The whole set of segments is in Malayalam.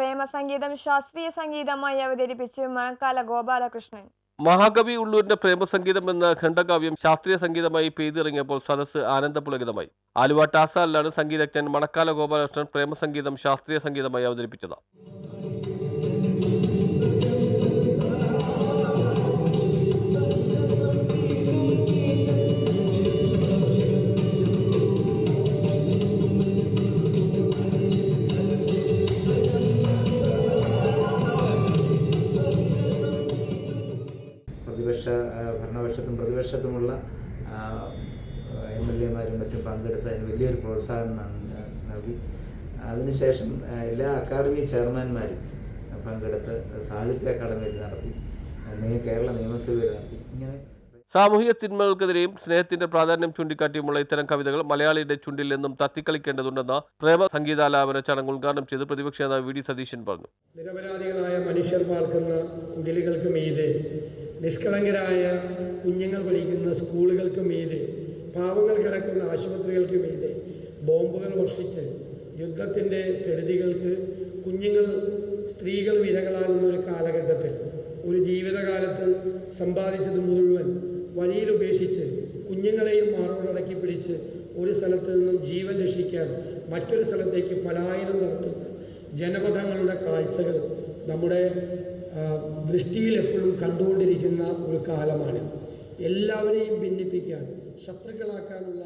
പ്രേമസംഗീതം ശാസ്ത്രീയ സംഗീതമായി അവതരിപ്പിച്ച് മണക്കാല ഗോപാലകൃഷ്ണൻ. മഹാകവി ഉള്ളൂരിന്റെ പ്രേമസംഗീതം എന്ന ഖണ്ഡകാവ്യം ശാസ്ത്രീയ സംഗീതമായി പെയ്തിറങ്ങിയപ്പോൾ സദസ്സ് ആനന്ദപുളകിതമായി ആലുവ ടാസാലിലാണ് സംഗീതജ്ഞൻ മണക്കാല ഗോപാലകൃഷ്ണൻ പ്രേമസംഗീതം ശാസ്ത്രീയ സംഗീതമായി അവതരിപ്പിച്ചത്. ഭരണപക്ഷത്തും പ്രതിപക്ഷത്തുമുള്ള എം എൽ എമാരും മറ്റും പങ്കെടുത്തതിന് വലിയൊരു പ്രോത്സാഹനം നൽകി. അതിനുശേഷം എല്ലാ അക്കാദമി ചെയർമാൻമാരും പങ്കെടുത്ത് സാഹിത്യ അക്കാദമിയിൽ നടത്തി. കേരള നിയമസഭയിൽ നടത്തി. ഇങ്ങനെ സാമൂഹിക തിന്മകൾക്കെതിരെയും സ്നേഹത്തിന്റെ പ്രാധാന്യം ചൂണ്ടിക്കാട്ടിയുമുള്ള ഇത്തരം കവിതകൾ മലയാളിയുടെ ചുണ്ടിൽ നിന്നും തത്തിക്കളിക്കേണ്ടതുണ്ടെന്ന പ്രേമ സംഗീതാലാപന ചടങ്ങ് ഉദ്ഘാടനം ചെയ്ത് പ്രതിപക്ഷ നേതാവ് വി. ഡി. സതീശൻ പറഞ്ഞു. നിരപരാധികളായ മനുഷ്യർ പാർക്കുന്ന കുടിലുകൾക്ക് മീതെ നിഷ്കളങ്കരായ കുഞ്ഞുങ്ങൾ പഠിക്കുന്ന സ്കൂളുകൾക്ക് മീതെ പാവങ്ങൾ കിടക്കുന്ന ആശുപത്രികൾക്ക് മീതെ ബോംബുകൾ വർഷിച്ച് യുദ്ധത്തിന്റെ കെടുതികൾക്ക് കുഞ്ഞുങ്ങൾ സ്ത്രീകൾ വിരകളാകുന്ന ഒരു കാലഘട്ടത്തിൽ ഒരു ജീവിതകാലത്ത് സമ്പാദിച്ചത് മുഴുവൻ വഴിയിൽ ഉപേക്ഷിച്ച് കുഞ്ഞുങ്ങളെയും മാറോടക്കി പിടിച്ച് ഒരു സ്ഥലത്ത് നിന്നും ജീവൻ രക്ഷിക്കാൻ മറ്റൊരു സ്ഥലത്തേക്ക് പലായനം നടത്തുന്ന ജനപഥങ്ങളുടെ കാഴ്ചകൾ നമ്മുടെ ദൃഷ്ടിയിൽ എപ്പോഴും കണ്ടുകൊണ്ടിരിക്കുന്ന ഒരു കാലമാണ്. എല്ലാവരെയും ഭിന്നിപ്പിക്കാൻ ശത്രുക്കളാക്കാനുള്ള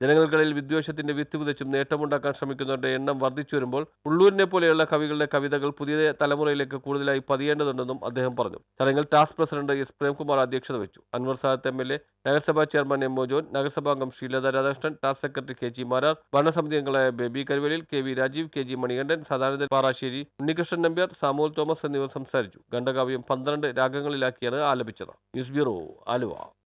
ജനങ്ങൾക്കിടയിൽ വിദ്വേഷത്തിന്റെ വിത്ത് വിതച്ചും നേട്ടമുണ്ടാക്കാൻ ശ്രമിക്കുന്നവരുടെ എണ്ണം വർദ്ധിച്ചു വരുമ്പോൾ ഉള്ളൂരിനെ പോലെയുള്ള കവികളുടെ കവിതകൾ പുതിയ തലമുറയിലേക്ക് കൂടുതലായി പതിയേണ്ടതുണ്ടെന്നും അദ്ദേഹം പറഞ്ഞു. ചടങ്ങിൽ ടാസ്ക് പ്രസിഡന്റ് എസ്. പ്രേംകുമാർ അധ്യക്ഷത വെച്ചു Anwar Sadath M L A നഗരസഭാ chairman M O John നഗരസഭാംഗം Sreelatha Radhakrishnan task secretary K G Marar ഭരണസമിതി അംഗങ്ങളായ Baby Karuvalil K V Rajeev K G Manikandan Sadanandan Parassery Unnikrishnan Nambiar Samuel Thomas എന്നിവർ സംസാരിച്ചു. ഖണ്ഡകാവ്യം പന്ത്രണ്ട് രാഗങ്ങളിലാക്കിയാണ് ആലപിച്ചത്. News bureau Aluva.